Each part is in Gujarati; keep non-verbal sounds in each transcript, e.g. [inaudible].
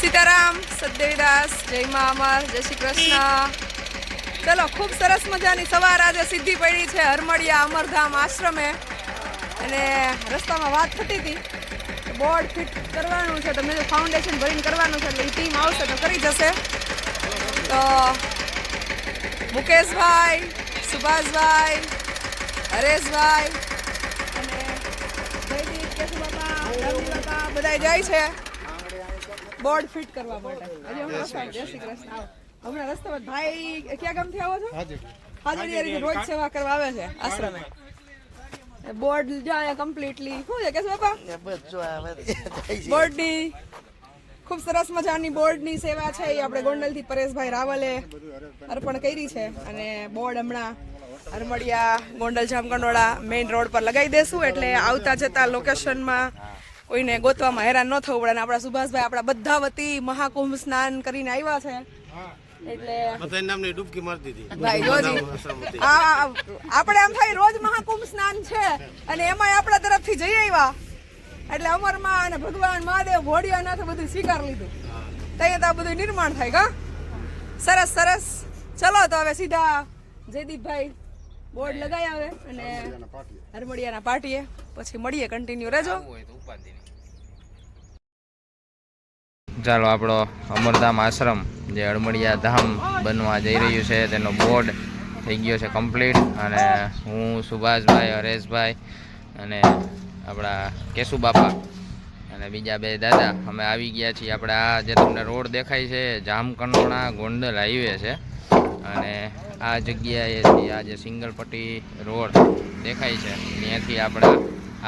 સીતારામ સદેવીદાસ જય મા અમર જય શ્રી કૃષ્ણ. ચલો, ખૂબ સરસ મજાની સવાર આજે સિદ્ધિ પડી છે હરમડિયા અમરધામ આશ્રમે. અને રસ્તામાં વાત થતી હતી બોર્ડ ફિટ કરવાનું છે, તો મેં ફાઉન્ડેશન ભરીને કરવાનું છે, એટલે એ ટીમ આવશે તો કરી જશે. તો મુકેશભાઈ, સુભાષભાઈ, હરેશભાઈ અને જયદીપ કેશુબાપા બધા જાય છે. બોર્ડ ફિટ કરવા માટે. હજી હમણાં રસ્તા જય શ્રી કૃષ્ણ. આવો. હમણાં રસ્તામાં ભાઈ ક્યાં ગામથી આવો છો? હાજરી. રોજ સેવા કરવા આવે છે આશ્રમે. બોર્ડ જો અહીંયા કમ્પ્લીટલી શું છે કેશુ બાપા? બોર્ડની ખૂબ સરસ મજાની બોર્ડની સેવા છે. એ આપણે ગોંડલથી પરેશભાઈ રાવલે અર્પણ કરી છે. અને બોર્ડ હમણાં અરમડિયા ગોંડલ જામકંડોળા મેઇન રોડ પર લગાવી દેશું. એટલે આવતા જતા લોકેશનમાં કોઈને ગોતવામાં હેરાન ન થવું પડે અને આપણા સુભાષભાઈ આપણા બધા વતી મહાકુંભ સ્નાન કરીને આવ્યા છે. એટલે ડૂબકી મારતી હતી. ભાઈ રોજ આ આપણે આમ થાય રોજ મહાકુંભ સ્નાન છે અને એમાંય આપણા તરફથી જઈ આવ્યા. એટલે અમરમાં અને ભગવાન મહાદેવ ભોળિયાનાથે બધું સ્વીકાર લીધું. ત્યાં તો આ બધું નિર્માણ થાય કા સરસ સરસ. ચલો તો હવે સીધા જયદીપભાઈ બોર્ડ લગાઈ આવે અને હરમડિયાના પાટીએ. પછી મળીએ કન્ટિન્યુ રહેજો. ચાલો આપણો અમરધામ આશ્રમ, જે અળમડિયા ધામ બનવા જઈ રહ્યું છે, તેનો બોર્ડ થઈ ગયો છે કમ્પ્લીટ અને હું સુભાષભાઈ, હરેશભાઈ અને આપણા કેશુબાપા અને બીજા બે દાદા અમે આવી ગયા છીએ. આપણે આ જે તમને રોડ દેખાય છે જામકંડોણા ગોંડલ હાઈવે છે. અને આ જગ્યાએથી આ જે સિંગલ પટ્ટી રોડ દેખાય છે, ત્યાંથી આપણા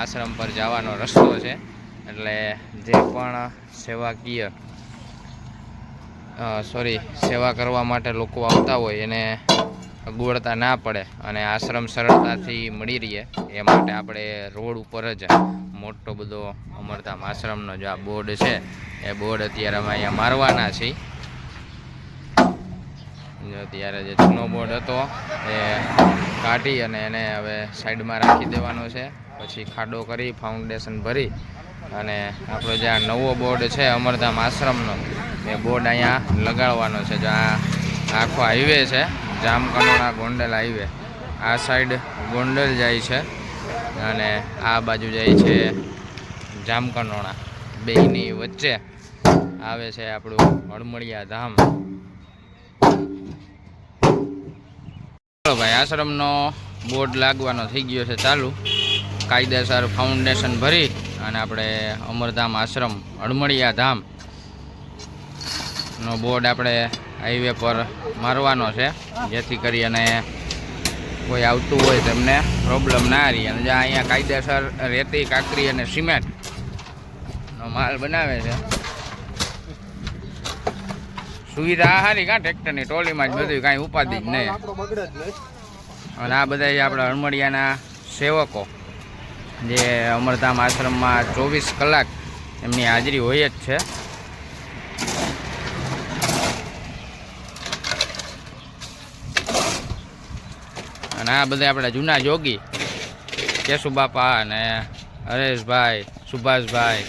આશ્રમ પર જવાનો રસ્તો છે. એટલે જે પણ સેવાકીય સોરી સેવા કરવા માટે લોકો આવતા હોય એને અગવડતા ના પડે અને આશ્રમ સરળતાથી મળી રહે એ માટે આપણે રોડ ઉપર જ મોટો બધો અમરધામ આશ્રમનો જે આ બોર્ડ છે, એ બોર્ડ અત્યારે અમે અહીંયા મારવાના છીએ. જો ત્યારે જે જૂનો બોર્ડ હતો એ કાઢી અને એને હવે સાઈડમાં રાખી દેવાનો છે. પછી ખાડો કરી ફાઉન્ડેશન ભરી અને આપણો જે આ નવો બોર્ડ છે, અમરધામ આશ્રમનો, એ બોર્ડ અહીંયા લગાડવાનો છે. જો આ આખો હાઈવે છે જામકંડોળા ગોંડલ હાઈવે આ સાઈડ ગોંડલ જાય છે અને આ બાજુ જાય છે જામકંડોળા બેની વચ્ચે આવે છે આપણું હળમળિયા ધામ. ભાઈ, આશ્રમનો બોર્ડ લાગવાનો થઈ ગયો છે ચાલુ. કાયદેસર ફાઉન્ડેશન ભરી અને આપણે અમરધામ આશ્રમ અડમળિયા ધામ નો બોર્ડ આપણે હાઈવે પર મારવાનો છે. જેથી કરી અને કોઈ આવતું હોય તેમને પ્રોબ્લેમ ના રહી. અને જ્યાં અહીંયા કાયદેસર રેતી કાકરી અને સિમેન્ટ નો માલ બનાવે છે. સુવિધા સારી કાં ટ્રેક્ટરની ટોલીમાં જ બધું કાંઈ ઉપાધિ જ નહીં. અને આ બધા આપણા હળમડિયાના સેવકો જે અમરધામ આશ્રમમાં ચોવીસ કલાક એમની હાજરી હોય જ છે. અને આ બધા આપણા જૂના જોગી, કેશુબાપા અને હરેશભાઈ, સુભાષભાઈ.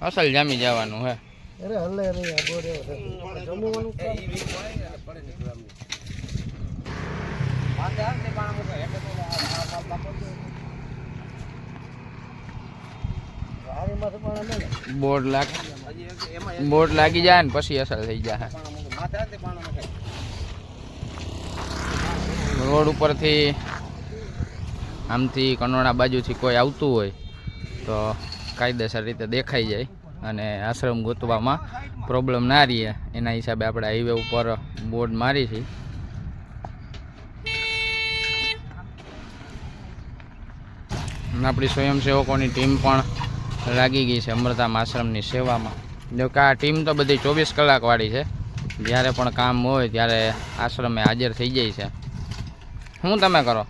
અસલ જામી જવાનું હે. અરે હલે રે જમવાનું બોર્ડ લાગ બોર્ડ લાગી જાય ને પછી અસર થઈ જાય. રોડ ઉપરથી આમથી કનોડા બાજુથી કોઈ આવતું હોય તો કાયદેસર રીતે દેખાઈ જાય અને આશ્રમ ગોતવામાં પ્રોબ્લેમ ના રહે. એના હિસાબે આપણે હાઈવે ઉપર બોર્ડ મારી છે આપણી સ્વયંસેવકોની ટીમ પણ લાગી ગઈ છે અમૃતામ આશ્રમની સેવામાં. જો કે આ ટીમ તો બધી ચોવીસ કલાકવાળી છે. જ્યારે પણ કામ હોય ત્યારે આશ્રમે હાજર થઈ જાય છે. શું તમે કરો?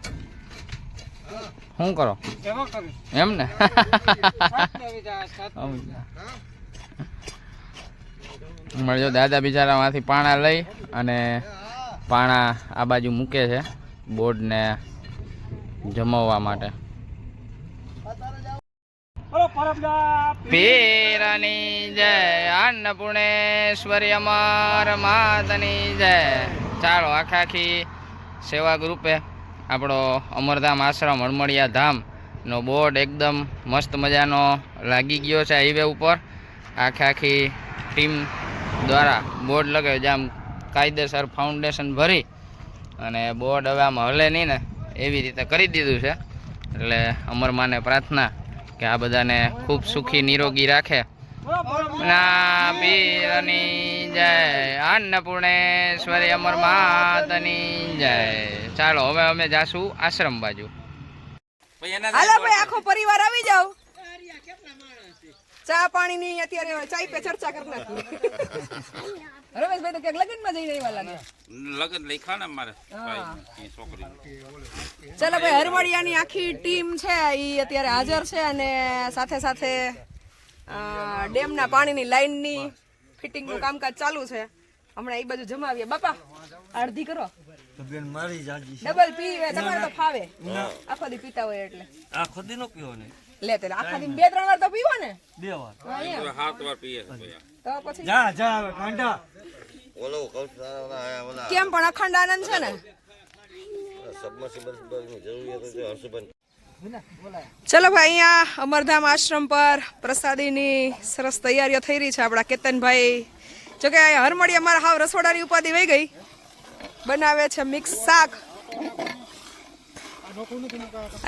શું કરો? એમ ને? [laughs] મળજો, દાદા બિચારામાંથી પાણા લઈ અને પાણા આ બાજુ મૂકે છે બોર્ડને જમાવવા માટે. પીરની જય, અન્નપૂર્ણેશ્વરી અમાર માતની જય. ચાલો આખા આખી સેવા ગ્રુપે આપણો અમરધામ આશ્રમ, હળમળિયા ધામ નો બોર્ડ એકદમ મસ્ત મજાનો લાગી ગયો છે હાઈવે ઉપર. આખી આખી ટીમ દ્વારા બોર્ડ લગાવ્યું જે આમ કાયદેસર ફાઉન્ડેશન ભરી અને બોર્ડ હવે આમ હલે નહીં ને એવી રીતે કરી દીધું છે. એટલે અમરમાને પ્રાર્થના કે આ બધાને ખૂબ સુખી નિરોગી રાખે. ના પીરની જય. અન્નપૂર્ણેશ્વરી અમર માતની જય. ચાલો હવે અમે જાશું આશ્રમ બાજુ. હાલો ભાઈ આખો પરિવાર આવી જાવ ચા પાણીની અત્યારે ચાય પે ચર્ચા કરી નાખી રમેશભાઈ તો ક્યાંક લગ્નમાં જઈને આવ્યા લાગે. લગન લખ્યા ને મારે. છોકરી. ચાલો ભાઈ હરવડિયાની આખી ટીમ છે એ અત્યારે હાજર છે અને સાથે સાથે ડેમના પાણીની લાઈનની ફિટિંગનું કામકાજ ચાલુ છે. હમણાં એ બાજુ જમાવીએ. બાપા અડધી કરો. બેન મારી જાજી ડબલ પીવે તમારે તો ફાવે. આખો દી પીતા હોય એટલે. આ ખોદી નો પીવો ને. લે તે આખા દી બે ત્રણ વાર તો પીવો ને. બે વાર. સાત વાર પીએ છે ભાઈ. તો પછી જા જા હવે કાંડા ઓલો કૌશલ ઓલા. કેમ પણ અખંડ આનંદ છે ને? ચલો ભાઈ અહીંયા અમરધામ આશ્રમ પર પ્રસાદીની સરસ તૈયારીઓ થઈ રહી છે આપણા કેતનભાઈ. જો કે અહીંયા હરમડી અમારા હાવ રસોડાની ઉપાધિ વહી ગઈ. બનાવે છે મિક્સ શાક.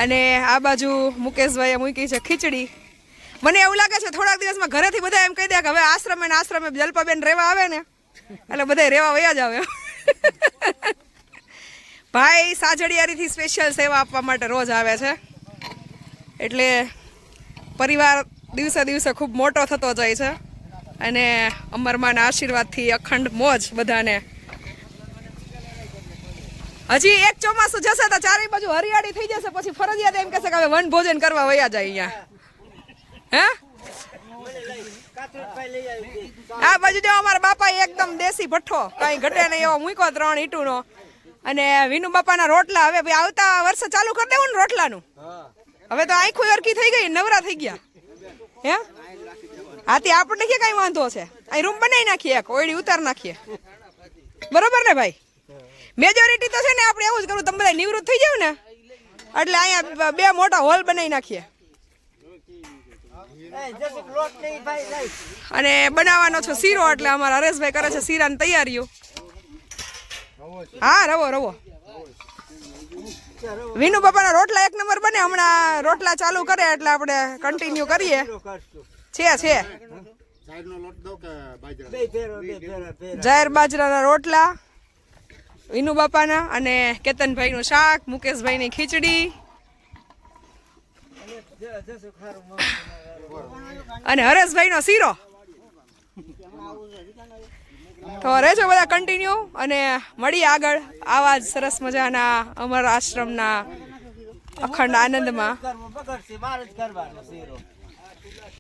અને આ બાજુ મુકેશભાઈએ મૂકી છે ખીચડી. મને એવું લાગે છે થોડાક દિવસમાં ઘરેથી બધા એમ કહી દે કે હવે આશ્રમે ને આશ્રમે જલપાબેન રહેવા આવે ને, એટલે બધા રહેવા વયા જ આવે. ભાઈ સાજડિયારીથી સ્પેશિયલ સેવા આપવા માટે રોજ આવે છે. એટલે પરિવાર દિવસે દિવસે ખૂબ મોટો થતો જાય છે. અને અમરમાના આશીર્વાદથી અખંડ મોજ બધાને. હજી એક ચોમાસું જશે તો ચારે બાજુ હરિયાળી થઈ જશે, પછી ફરજિયાત એમ કહેશે કે હવે વન ભોજન કરવા વયા જાય અહીંયા. હે? આ બાજુ જો અમારા બાપા એકદમ દેશી ભઠ્ઠો. કઈ ઘટે નહીં એવો મૂક્યો ત્રણ ઈંટુનો. અને વિનુ બાપાના રોટલા હવે ભાઈ આવતા વર્ષે ચાલુ કરી દેવું ને રોટલાનું. હવે તો આખું અરકી થઈ ગઈ નવરા થઈ ગયા. હે? હાથી આપણને કે કઈ વાંધો છે? અહીં રૂમ બનાવી નાખીએ એક, ઓયડી ઉતાર નાખીએ. બરોબર ને ભાઈ? મેજોરિટી તો છે ને, આપણે એવું જ કરવું, તમે નિવૃત્ત થઈ જાવ ને. એટલે અહીંયા બે મોટા હોલ બનાવી નાખીએ. અને બનાવવાનો છે શીરો એટલે અમારા હરેશભાઈ કરે છે શીરાની તૈયારીઓ. હા, રવો રવો. વિનુ બાપાના રોટલા એક નંબર બને, હમણાં રોટલા ચાલુ કરે એટલે આપણે કન્ટિન્યુ કરીએ. છે છે. જાહેર બાજરાના રોટલા, વિનુ બાપાના અને કેતનભાઈનું શાક, મુકેશભાઈની ખીચડી. અને હરેશભાઈનો શીરો. તો રહેજો બધા કન્ટિન્યુ અને મળીએ આગળ. આવા જ સરસ મજાના અમર આશ્રમના અખંડ આનંદમાં.